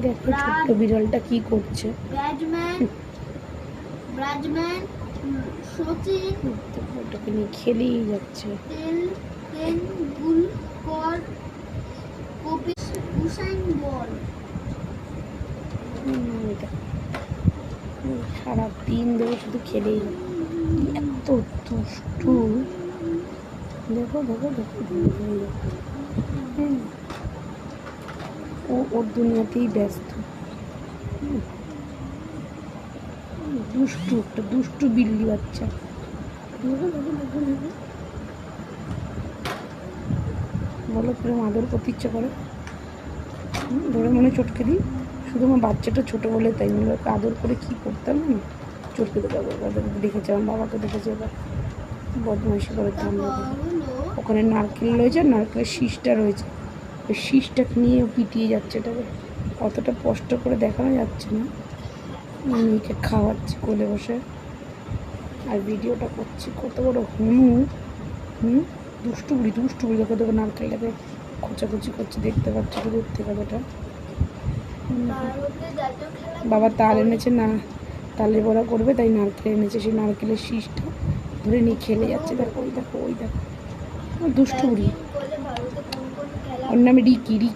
দেখো ছোট্ট বিড়ালটা কি করছে। ওটাকে নিয়ে খেলেই যাচ্ছে। তেল তেন্ডুলকর বল। হুম, দেখো। হুম, সারা দিন ধরে শুধু খেলেই। এত দুষ্টু। দেখো দেখো দেখো দেখো, দেখো। হুম। ও ওর দুনিয়াতেই ব্যস্ত। দুষ্টু একটা, দুষ্টু বিল্লি বাচ্চা। বলো, কিরম আদর করতে ইচ্ছে করে? ধরে মনে চটকে দিই। শুধু আমার বাচ্চাটা ছোটো বলে তাই ওকে আদর করে কী করতাম না চটকে দেবো দেখেছে আমার বাবাকে দেখেছে এবার। বদমাইশি করে ওখানে নারকেল রয়েছে নারকেলের শীষটা রয়েছে। ওই শীষটাকে নিয়ে পিটিয়ে যাচ্ছে এটাকে। অতটা কষ্ট করে দেখানো যাচ্ছে না। মেয়েকে খাওয়াচ্ছি কোলে বসে। আর ভিডিওটা করছি কত বড় হুনু। হুম? দুষ্টু বুড়ি দুষ্টু বুড়ি। দেখো দেখো, নারকেলটাকে খোঁচাখুচি করছে। দেখতে পাচ্ছি তো দূর থেকে ওটা বাবা তাল এনেছে না। তালের বড়া করবে, তাই নারকেল এনেছে। সেই নারকেলের শীষটা ধরে নিয়ে খেলে যাচ্ছে। দেখো, ওই দেখো ওই দেখো। ও ওর নাম রিকি রিকি